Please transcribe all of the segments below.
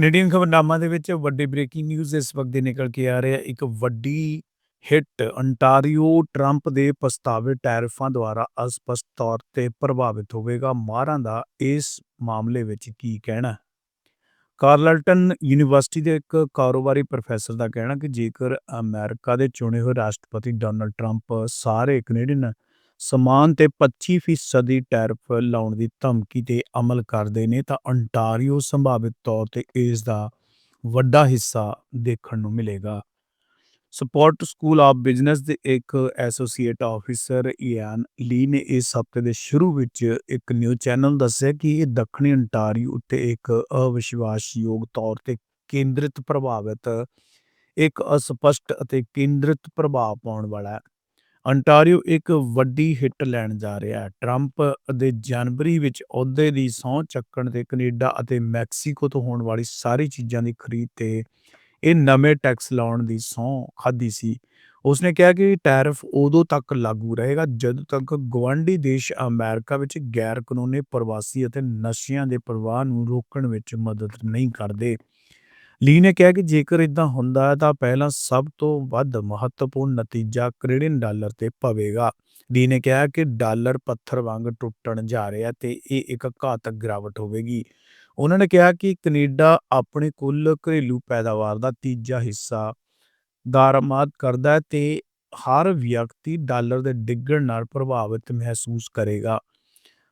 Canadian ਖਬਰਨਾਮਾ ਦੇ ਵਿੱਚ ਵੱਡੀ ਬ੍ਰੇਕਿੰਗ ਨਿਊਜ਼ ਇਸ ਵਕਤ ਦੀ ਨਿਕਲ ਕੇ ਆ ਰਹੀ ਇੱਕ ਵੱਡੀ ਹਿੱਟ ਅੰਟਾਰੀਓ ਟਰੰਪ ਦੇ ਪ੍ਰਸਤਾਵਿਤ ਟੈਰਿਫਾਂ ਦੁਆਰਾ ਅਸਪਸ਼ਟ ਤੌਰ ਤੇ ਪ੍ਰਭਾਵਿਤ ਹੋਵੇਗਾ। ਮਾਰਾਂ ਦਾ ਇਸ ਮਾਮਲੇ ਵਿੱਚ ਕੀ ਕਹਿਣਾ? ਕਾਰਲਟਨ ਯੂਨੀਵਰਸਿਟੀ ਦੇ ਇੱਕ ਕਾਰੋਬਾਰੀ ਪ੍ਰੋਫੈਸਰ ਦਾ ਕਹਿਣਾ ਕਿ ਜੇਕਰ ਅਮਰੀਕਾ ਦੇ ਚੁਣੇ ਹੋਏ ਰਾਸ਼ਟਰਪਤੀ ਡੋਨਲਡ ਟਰੰਪ ਸਾਰੇ ਕੈਨੇਡੀਅਨ ਸਮਾਨ ਤੇ 25% ਦੀ ਟੈਰਿਫ ਲਾਉਣ ਦੀ ਧਮਕੀ ਤੇ ਅਮਲ ਕਰਦੇ ਨੇ, ਤਾਂ ਅੰਟਾਰੀਓ ਸੰਭਾਵਿਤ ਤੌਰ ਤੇ ਇਸ ਦਾ ਵੱਡਾ ਹਿੱਸਾ ਦੇਖਣ ਨੂੰ ਮਿਲੇਗਾ। ਸਪੋਰਟ ਸਕੂਲ ਆਫ ਬਿਜ਼ਨਸ ਦੇ ਇੱਕ ਐਸੋਸੀਏਟ ਆਫੀਸਰ ਇਆਨ ਲੀ ਨੇ ਇਸ ਹਫ਼ਤੇ ਦੇ ਸ਼ੁਰੂ ਵਿੱਚ ਇੱਕ ਨਿਊਜ਼ ਚੈਨਲ ਦੱਸਿਆ ਕਿ ਇਹ ਦੱਖਣੀ ਅੰਟਾਰੀਓ ਉੱਤੇ ਇੱਕ ਅਵਿਸ਼ਵਾਸਯੋਗ ਤੌਰ ਤੇ ਕੇਂਦਰਿਤ ਪ੍ਰਭਾਵਿਤ, ਇੱਕ ਅਸਪਸ਼ਟ ਅਤੇ ਕੇਂਦਰਿਤ ਪ੍ਰਭਾਵ ਪਾਉਣ ਵਾਲਾ ਅੰਟਾਰੀਓ ਇੱਕ ਵੱਡੀ ਹਿੱਟ ਲੈਣ ਜਾ ਰਿਹਾ ਹੈ। ਟਰੰਪ ਦੇ ਜਨਵਰੀ ਵਿੱਚ ਅਹੁਦੇ ਦੀ ਸਹੁੰ ਚੱਕਣ ਤੇ ਕੈਨੇਡਾ ਅਤੇ ਮੈਕਸੀਕੋ ਤੋਂ ਹੋਣ ਵਾਲੀ ਸਾਰੀ ਚੀਜ਼ਾਂ ਦੀ ਖਰੀਦ ਤੇ ਇਹ ਨਵੇਂ ਟੈਕਸ ਲਾਉਣ ਦੀ ਸਹੁੰ ਖਾਧੀ ਸੀ। ਉਸਨੇ ਕਿਹਾ ਕਿ ਟੈਰਿਫ ਉਦੋਂ ਤੱਕ ਲਾਗੂ ਰਹੇਗਾ ਜਦੋਂ ਤੱਕ ਗਵਾਂਢੀ ਦੇਸ਼ ਅਮਰੀਕਾ ਵਿੱਚ ਗੈਰ ਕਾਨੂੰਨੀ ਪ੍ਰਵਾਸੀ ਅਤੇ ਨਸ਼ਿਆਂ ਦੇ ਪ੍ਰਵਾਹ ਨੂੰ ਰੋਕਣ ਵਿੱਚ ਮਦਦ ਨਹੀਂ ਕਰਦੇ। ਲੀ ਨੇ ਕਿਹਾ ਕਿ ਜੇਕਰ ਇਦਾਂ ਹੁੰਦਾ ਹੈ ਤਾਂ ਪਹਿਲਾਂ ਸਭ ਤੋਂ ਵੱਧ ਮਹੱਤਵਪੂਰਨ ਨਤੀਜਾ ਕੈਨੇਡੀਅਨ ਡਾਲਰ ਤੇ ਪਵੇਗਾ। ਲੀ ਨੇ ਕਿਹਾ ਕਿ ਡਾਲਰ ਪੱਥਰ ਵਾਂਗ ਟੁੱਟਣ ਜਾ ਰਿਹਾ ਤੇ ਇਹ ਇੱਕ ਘਾਤਕ ਗਿਰਾਵਟ ਹੋਵੇਗੀ। ਉਹਨਾਂ ਨੇ ਕਿਹਾ ਕਿ ਕੈਨੇਡਾ ਆਪਣੇ ਕੁੱਲ ਘਰੇਲੂ ਪੈਦਾਵਾਰ ਦਾ ਤੀਜਾ ਹਿੱਸਾ ਦਰਾਮਦ ਕਰਦਾ ਹੈ ਤੇ ਹਰ ਵਿਅਕਤੀ ਡਾਲਰ ਦੇ ਡਿੱਗਣ ਨਾਲ ਪ੍ਰਭਾਵਿਤ ਮਹਿਸੂਸ ਕਰੇਗਾ।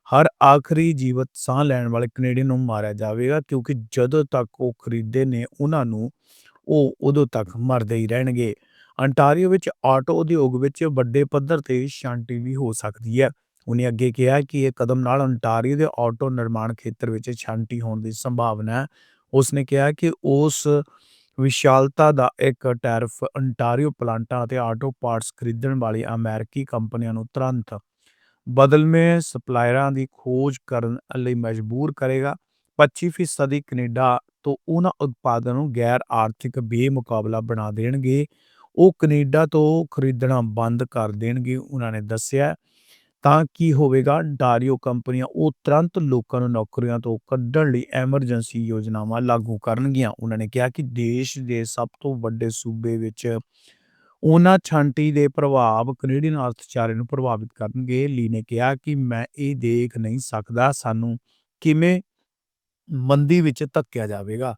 ਹਰ ਆਖਰੀ ਜੀਵਤ ਸਾਹ ਲੈਣ ਵਾਲੇ ਕੈਨੇਡੀਅਨ ਨੂੰ ਮਾਰਿਆ ਜਾਵੇਗਾ, ਕਿਉਂਕਿ ਜਦੋਂ ਤੱਕ ਉਹ ਖਰੀਦੇ ਨੇ, ਉਹਨਾਂ ਨੂੰ ਉਹ ਉਦੋਂ ਤੱਕ ਮਰਦੇ ਹੀ ਰਹਿਣਗੇ। ਅੰਟਾਰੀਓ ਵਿੱਚ ਆਟੋ ਉਦਯੋਗ ਵਿੱਚ ਵੱਡੇ ਪੱਧਰ ਤੇ ਸ਼ਾਂਤੀ ਵੀ ਹੋ ਸਕਦੀ ਹੈ। ਉਹਨੇ ਅੱਗੇ ਕਿਹਾ ਕਿ ਇਹ ਕਦਮ ਨਾਲ ਅੰਟਾਰੀਓ ਦੇ ਆਟੋ ਨਿਰਮਾਣ ਖੇਤਰ ਵਿੱਚ ਸ਼ਾਂਤੀ ਹੋਣ ਦੀ ਸੰਭਾਵਨਾ ਹੈ। ਉਸਨੇ ਕਿਹਾ ਕਿ ਉਸ ਵਿਸ਼ਾਲਤਾ ਦਾ ਇੱਕ ਟੈਰਫ ਅੰਟਾਰੀਓ ਪਲਾਂਟਾਂ ਅਤੇ ਆਟੋ ਪਾਰਟਸ ਖਰੀਦਣ ਵਾਲੀ ਅਮਰੀਕੀ ਕੰਪਨੀਆਂ ਨੂੰ ਤੁਰੰਤ ਬਦਲਵੇਂ ਸਪਲਾਇਰਾਂ ਦੀ ਖੋਜ ਕਰਨ ਲਈ ਮਜਬੂਰ ਕਰੇਗਾ। 25% ਦੀ ਕੈਨੇਡਾ ਤੋਂ ਉਹਨਾਂ ਉਤਪਾਦਾਂ ਨੂੰ ਗੈਰ ਆਰਥਿਕ ਬੇਮੁਕਾਬਲਾ ਬਣਾ ਦੇਣਗੇ। ਉਹ ਕੈਨੇਡਾ ਤੋਂ ਖਰੀਦਣਾ ਬੰਦ ਕਰ ਦੇਣਗੇ, ਉਹਨਾਂ ਨੇ ਦੱਸਿਆ। ਤਾਂ ਕੀ ਹੋਵੇਗਾ? ਡਾਰੀਓ ਕੰਪਨੀਆਂ ਉਹ ਤੁਰੰਤ ਲੋਕਾਂ ਨੂੰ ਨੌਕਰੀਆਂ ਤੋਂ ਕੱਢਣ ਲਈ ਐਮਰਜੈਂਸੀ ਯੋਜਨਾਵਾਂ ਲਾਗੂ ਕਰਨਗੀਆਂ। ਉਹਨਾਂ ਨੇ ਕਿਹਾ ਕਿ ਦੇਸ਼ ਦੇ ਸਭ ਤੋਂ ਵੱਡੇ ਸੂਬੇ ਵਿੱਚ ਉਹਨਾਂ ਛਾਂਟੀ ਦੇ ਪ੍ਰਭਾਵ ਕੈਨੇਡੀਅਨ ਅਰਥਚਾਰੇ ਨੂੰ ਪ੍ਰਭਾਵਿਤ ਕਰਨਗੇ। ਲੀ ਨੇ ਕਿਹਾ ਕਿ ਮੈਂ ਇਹ ਦੇਖ ਨਹੀਂ ਸਕਦਾ ਸਾਨੂੰ ਕਿਵੇਂ ਮੰਦੀ ਵਿੱਚ ਧੱਕਿਆ ਜਾਵੇਗਾ।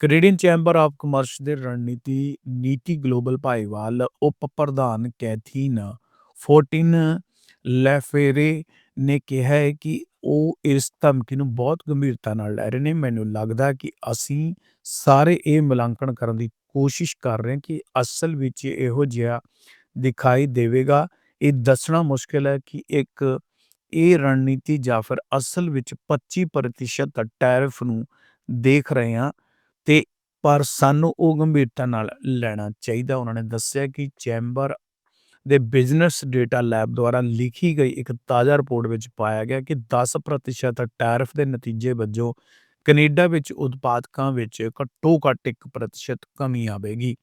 ਕੈਨੇਡੀਅਨ ਚੈਂਬਰ ਆਫ ਕਮਰਸ ਦੇ ਰਣਨੀਤੀ ਨੀਤੀ ਗਲੋਬਲ ਭਾਈਵਾਲ, ਉਪ ਪ੍ਰਧਾਨ ਕੈਥੀਨ 14 ਲੈਫੇਰੇ ਨੇ ਕਿਹਾ ਹੈ ਕਿ ਉਹ ਇਸ ਧਮਕੀ ਨੂੰ ਬਹੁਤ ਗੰਭੀਰਤਾ ਨਾਲ ਲੈ ਰਹੇ ਨੇ। ਮੈਨੂੰ ਲੱਗਦਾ ਕਿ ਅਸੀਂ ਸਾਰੇ ਇਹ ਮੁਲਾਂਕਣ ਕਰਨ ਦੀ ਕੋਸ਼ਿਸ਼ ਕਰ ਰਹੇ ਕਿ ਅਸਲ ਵਿੱਚ ਇਹੋ ਜਿਹਾ ਦਿਖਾਈ ਦੇਵੇਗਾ। ਇਹ ਦੱਸਣਾ ਮੁਸ਼ਕਿਲ ਹੈ ਕਿ ਇੱਕ ਇਹ ਰਣਨੀਤੀ ਜਾਂ ਅਸਲ ਵਿੱਚ 25% ਟੈਰਿਫ ਨੂੰ ਦੇਖ ਰਹੇ ਹਾਂ ਤੇ ਪਰ ਸਾਨੂੰ ਉਹ ਗੰਭੀਰਤਾ ਨਾਲ ਲੈਣਾ ਚਾਹੀਦਾ। ਉਹਨਾਂ ਨੇ ਦੱਸਿਆ ਕਿ ਚੈਂਬਰ ਦੇ ਬਿਜ਼ਨਸ ਡੇਟਾ ਲੈਬ ਦੁਆਰਾ ਲਿਖੀ ਗਈ ਇੱਕ ਤਾਜ਼ਾ ਰਿਪੋਰਟ ਵਿੱਚ ਪਾਇਆ ਗਿਆ ਕਿ 10% ਟੈਰਿਫ ਦੇ ਨਤੀਜੇ ਵਜੋਂ ਕੈਨੇਡਾ ਵਿੱਚ ਉਤਪਾਦਕਾਂ ਵਿੱਚ ਘੱਟੋ ਘੱਟ 1% ਕਮੀ ਆਵੇਗੀ।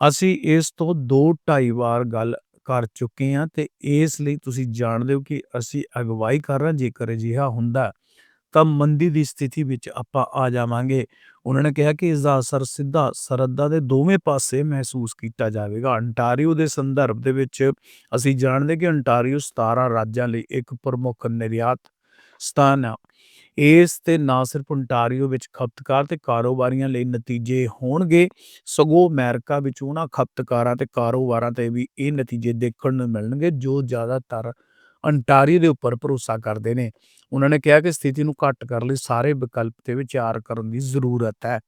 ਅਸੀਂ ਇਸ ਤੋਂ 2.5 ਵਾਰ ਗੱਲ ਕਰ ਚੁੱਕੇ ਹਾਂ ਤੇ ਇਸ ਲਈ ਤੁਸੀਂ ਜਾਣਦੇ ਹੋ ਕਿ ਅਸੀਂ ਅਗਵਾਈ ਕਰ ਰਹੇ ਜੇਕਰ ਅਜਿਹਾ ਹੁੰਦਾ ਤਾਂ ਮੰਦੀ ਦੀ ਸਥਿਤੀ ਵਿੱਚ ਆਪਾਂ ਆ ਜਾਵਾਂਗੇ। ਉਹਨਾਂ ਨੇ ਕਿਹਾ ਕਿ ਇਸ ਦਾ ਅਸਰ ਸਿੱਧਾ ਸਰਹੱਦਾਂ ਦੇ ਦੋਵੇਂ ਪਾਸੇ ਮਹਿਸੂਸ ਕੀਤਾ ਜਾਵੇਗਾ। ਅੰਟਾਰੀਓ ਦੇ ਸੰਦਰਭ ਦੇ ਵਿੱਚ ਅਸੀਂ ਜਾਣਦੇ ਕਿ ਅੰਟਾਰੀਓ 17 ਰਾਜਾਂ ਲਈ ਇੱਕ ਪ੍ਰਮੁੱਖ ਨਿਰਯਾਤ ਸਥਾਨ ਹੈ ਇਸ ਤੇ ਨਾ ਸਿਰਫ ਅੰਟਾਰੀਓ ਵਿੱਚ ਖਪਤਕਾਰ ਤੇ ਕਾਰੋਬਾਰੀਆਂ ਲਈ ਨਤੀਜੇ ਹੋਣਗੇ, ਸਗੋਂ ਅਮਰੀਕਾ ਵਿੱਚ ਉਹਨਾਂ ਖਪਤਕਾਰਾਂ ਤੇ ਕਾਰੋਬਾਰਾਂ ਤੇ ਵੀ ਇਹ ਨਤੀਜੇ ਦੇਖਣ ਨੂੰ ਮਿਲਣਗੇ ਜੋ ਜ਼ਿਆਦਾਤਰ ਅੰਟਾਰੀ ਦੇ ਉੱਪਰ ਭਰੋਸਾ ਕਰਦੇ ਨੇ। ਉਹਨਾਂ ਨੇ ਕਿਹਾ ਕਿ ਸਥਿਤੀ ਨੂੰ ਘੱਟ ਕਰਨ ਲਈ ਸਾਰੇ ਵਿਕਲਪ ਤੇ ਵਿਚਾਰ ਕਰਨ ਦੀ ਜ਼ਰੂਰਤ ਹੈ।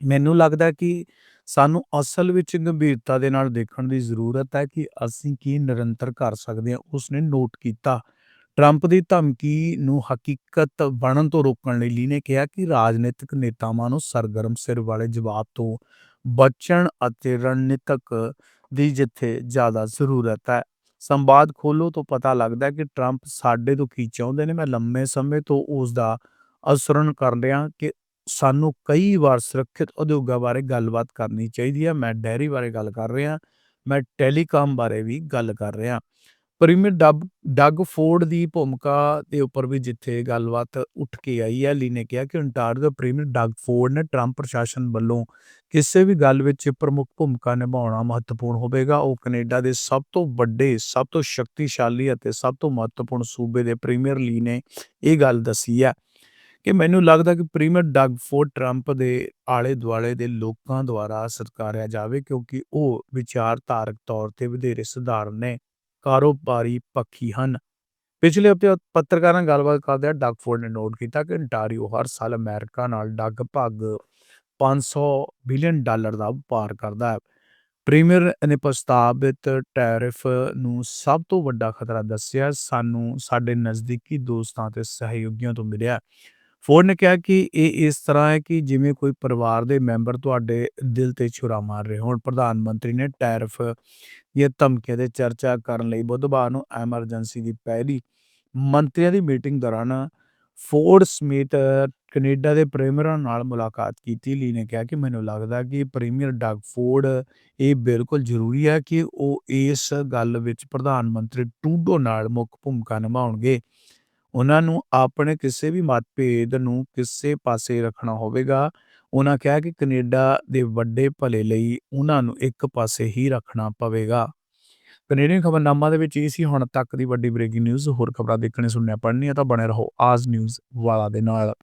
ਮੈਨੂੰ ਲੱਗਦਾ ਕਿ ਸਾਨੂੰ ਅਸਲ ਵਿੱਚ ਗੰਭੀਰਤਾ ਦੇ ਨਾਲ ਦੇਖਣ ਦੀ ਜ਼ਰੂਰਤ ਹੈ ਕਿ ਅਸੀਂ ਕੀ ਨਿਰੰਤਰ ਕਰ ਸਕਦੇ ਹਾਂ, ਉਸਨੇ ਨੋਟ ਕੀਤਾ। ਟਰੰਪ ਦੀ ਧਮਕੀ ਨੂੰ ਹਕੀਕਤ ਬਣਨ ਤੋਂ ਰੋਕਣ ਲਈ ਲੀ ਨੇ ਕਿਹਾ ਕਿ ਰਾਜਨੀਤਿਕ ਨੇਤਾਵਾਂ ਨੂੰ ਸਰਗਰਮ ਸਿਰ ਵਾਲੇ ਜਵਾਬ ਤੋਂ ਬਚਣ ਅਤੇ ਰਣਨੀਤਕ ਦੀ ਜਿੱਥੇ ਜ਼ਿਆਦਾ ਜ਼ਰੂਰਤ ਹੈ। ਸੰਵਾਦ ਖੋਲੋ ਤੋਂ ਪਤਾ ਲੱਗਦਾ ਕਿ ਟਰੰਪ ਸਾਡੇ ਤੋਂ ਕੀ ਚਾਹੁੰਦੇ ਨੇ। ਮੈਂ ਲੰਮੇ ਸਮੇਂ ਤੋਂ ਉਸ ਦਾ ਅਸਰਨ ਕਰ ਰਿਹਾ ਕਿ ਸਾਨੂੰ ਕਈ ਵਾਰ ਸੁਰੱਖਿਅਤ ਉਦਯੋਗਾਂ ਬਾਰੇ ਗੱਲਬਾਤ ਕਰਨੀ ਚਾਹੀਦੀ ਹੈ। ਮੈਂ ਡੈਰੀ ਬਾਰੇ ਗੱਲ ਕਰ ਰਿਹਾ ਮੈਂ ਟੈਲੀਕਾਮ ਬਾਰੇ ਵੀ ਗੱਲ ਕਰ ਰਿਹਾ ਪ੍ਰੀਮੀਅਰ ਡੱਬ ਡਗ ਫੋਰਡ ਦੀ ਭੂਮਿਕਾ ਦੇ ਉੱਪਰ ਵੀ ਜਿੱਥੇ ਗੱਲਬਾਤ ਉੱਠ ਕੇ ਆਈ ਹੈ, ਲੀ ਨੇ ਕਿਹਾ ਕਿ ਓਨਟਾਰੀਓ ਦਾ ਪ੍ਰੀਮੀਅਰ ਡਗ ਫੋਰਡ ਨੇ ਟਰੰਪ ਪ੍ਰਸ਼ਾਸਨ ਵੱਲੋਂ ਕਿਸੇ ਵੀ ਗੱਲ ਵਿੱਚ ਪ੍ਰਮੁੱਖ ਭੂਮਿਕਾ ਨਿਭਾਉਣਾ ਮਹੱਤਵਪੂਰਨ ਹੋਵੇਗਾ। ਉਹ ਕੈਨੇਡਾ ਦੇ ਸਭ ਤੋਂ ਵੱਡੇ, ਸਭ ਤੋਂ ਸ਼ਕਤੀਸ਼ਾਲੀ ਅਤੇ ਸਭ ਤੋਂ ਮਹੱਤਵਪੂਰਨ ਸੂਬੇ ਦੇ ਪ੍ਰੀਮੀਅਰ ਲੀ ਨੇ ਇਹ ਗੱਲ ਦੱਸੀ ਹੈ ਕਿ ਮੈਨੂੰ ਲੱਗਦਾ ਕਿ ਪ੍ਰੀਮੀਅਰ ਡਗ ਫੋਰਡ ਟਰੰਪ ਦੇ ਆਲੇ-ਦੁਆਲੇ ਦੇ ਲੋਕਾਂ ਦੁਆਰਾ ਸਤਿਕਾਰਿਆ ਜਾਵੇ ਕਿਉਂਕਿ ਉਹ ਵਿਚਾਰਧਾਰਕ ਤੌਰ ਤੇ ਵਧੇਰੇ ਸਧਾਰਨ ਨੇ, ਕਾਰੋਬਾਰੀ ਪੱਖੀ ਹਨ। ਪਿਛਲੇ ਹਫ਼ਤੇ ਪੱਤਰਕਾਰਾਂ ਨਾਲ ਗੱਲਬਾਤ ਕਰਦਿਆਂ ਡਗ ਨੇ ਨੋਟ ਕੀਤਾ ਕਿ ਅੰਟਾਰੀਓ ਹਰ ਸਾਲ ਅਮਰੀਕਾ ਨਾਲ ਲਗਭਗ 500 ਬਿਲੀਅਨ ਡਾਲਰ ਦਾ ਵਪਾਰ ਕਰਦਾ ਹੈ। ਪ੍ਰੀਮੀਅਰ ਨੇ ਪ੍ਰਸਤਾਵਿਤ ਟੈਰਿਫ ਨੂੰ ਸਭ ਤੋਂ ਵੱਡਾ ਖਤਰਾ ਦੱਸਿਆ, ਸਾਨੂੰ ਸਾਡੇ ਨਜ਼ਦੀਕੀ ਦੋਸਤਾਂ ਤੇ ਸਹਿਯੋਗੀਆਂ ਤੋਂ ਮਿਲਿਆ ਫੋਰਡ ਨੇ ਕਿਹਾ ਕਿ ਇਹ ਇਸ ਤਰ੍ਹਾਂ ਹੈ ਕਿ ਜਿਵੇਂ ਕੋਈ ਪਰਿਵਾਰ ਦੇ ਮੈਂਬਰ ਤੁਹਾਡੇ ਦਿਲ ਤੇ ਛੁਰਾ ਮਾਰ ਰਹੇ ਹੋਣ। ਪ੍ਰਧਾਨ ਮੰਤਰੀ ਨੇ ਟੈਰਿਫ ਦੀਆਂ ਧਮਕੀਆਂ ਤੇ ਚਰਚਾ ਕਰਨ ਲਈ ਬੁੱਧਵਾਰ ਨੂੰ ਐਮਰਜੈਂਸੀ ਦੀ ਪਹਿਲੀ ਮੰਤਰੀਆਂ ਦੀ ਮੀਟਿੰਗ ਦੌਰਾਨ ਫੋਰਡ ਸਮੇਤ ਕੈਨੇਡਾ ਦੇ ਪ੍ਰੀਮੀਅਰਾਂ ਨਾਲ ਮੁਲਾਕਾਤ ਕੀਤੀ। ਲੀ ਨੇ ਕਿਹਾ ਕਿ ਮੈਨੂੰ ਲੱਗਦਾ ਕਿ ਪ੍ਰੀਮੀਅਰ ਡਗ ਫੋਰਡ ਇਹ ਬਿਲਕੁਲ ਜ਼ਰੂਰੀ ਹੈ ਕਿ ਉਹ ਇਸ ਗੱਲ ਵਿੱਚ ਪ੍ਰਧਾਨ ਮੰਤਰੀ ਟੂਡੋ ਨਾਲ ਮੁੱਖ ਭੂਮਿਕਾ ਨਿਭਾਉਣਗੇ। ਉਨ੍ਹਾਂ ਨੂੰ ਆਪਣੇ ਕਿਸੇ ਵੀ ਮਤਭੇਦ ਨੂੰ ਕਿਸੇ ਪਾਸੇ ਰੱਖਣਾ ਹੋਵੇਗਾ। ਉਹਨਾਂ ਕਿਹਾ ਕਿ ਕੈਨੇਡਾ ਦੇ ਵੱਡੇ ਭਲੇ ਲਈ ਉਹਨਾਂ ਨੂੰ ਇੱਕ ਪਾਸੇ ਹੀ ਰੱਖਣਾ ਪਵੇਗਾ। ਕੈਨੇਡੀਅਨ ਖਬਰਨਾਮਾ ਦੇ ਵਿੱਚ ਇਹ ਸੀ ਹੁਣ ਤੱਕ ਦੀ ਵੱਡੀ ਬ੍ਰੇਕਿੰਗ ਨਿਊਜ਼। ਹੋਰ ਖਬਰਾਂ ਦੇਖਣੀਆਂ, ਸੁਣਨੀਆਂ, ਪੜ੍ਹਨੀਆਂ ਤਾਂ ਬਣੇ ਰਹੋ ਆਜ ਨਿਊਜ਼ ਵਾਲਾ ਦੇ ਨਾਲ।